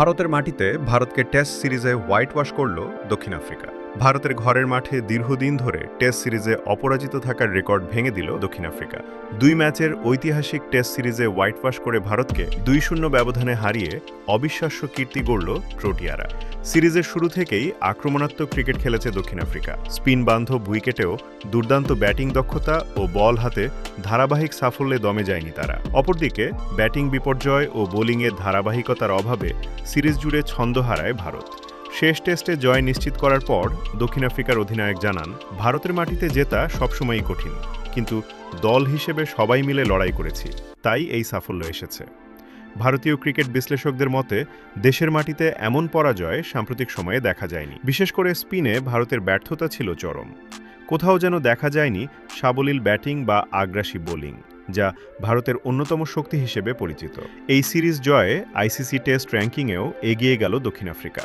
ভারতের মাটিতে ভারতকে টেস্ট সিরিজে হোয়াইট ওয়াশ করল দক্ষিণ আফ্রিকা। ভারতের ঘরের মাঠে দীর্ঘদিন ধরে টেস্ট সিরিজে অপরাজিত থাকার রেকর্ড ভেঙে দিল দক্ষিণ আফ্রিকা। দুই ম্যাচের ঐতিহাসিক টেস্ট সিরিজে হোয়াইট ওয়াশ করে ভারতকে দুই শূন্য ব্যবধানে হারিয়ে অবিশ্বাস্য কীর্তি গড়ল প্রোটিয়ারা সিরিজের শুরু থেকেই আক্রমণাত্মক ক্রিকেট খেলেছে দক্ষিণ আফ্রিকা। স্পিন বান্ধব উইকেটেও দুর্দান্ত ব্যাটিং দক্ষতা ও বল হাতে ধারাবাহিক সাফল্যে দমে যায়নি তারা। অপরদিকে ব্যাটিং বিপর্যয় ও বোলিংয়ের ধারাবাহিকতার অভাবে সিরিজ জুড়ে ছন্দ হারায় ভারত। শেষ টেস্টে জয় নিশ্চিত করার পর দক্ষিণ আফ্রিকার অধিনায়ক জানান, ভারতের মাটিতে জেতা সবসময়ই কঠিন, কিন্তু দল হিসেবে সবাই মিলে লড়াই করেছি, তাই এই সাফল্য এসেছে। ভারতীয় ক্রিকেট বিশ্লেষকদের মতে, দেশের মাটিতে এমন পরাজয় সাম্প্রতিক সময়ে দেখা যায়নি। বিশেষ করে স্পিনে ভারতের ব্যর্থতা ছিল চরম। কোথাও যেন দেখা যায়নি সাবলীল ব্যাটিং বা আগ্রাসী বোলিং, যা ভারতের অন্যতম শক্তি হিসেবে পরিচিত। এই সিরিজ জয়ে আইসিসি টেস্ট র্যাঙ্কিংয়েও এগিয়ে গেল দক্ষিণ আফ্রিকা।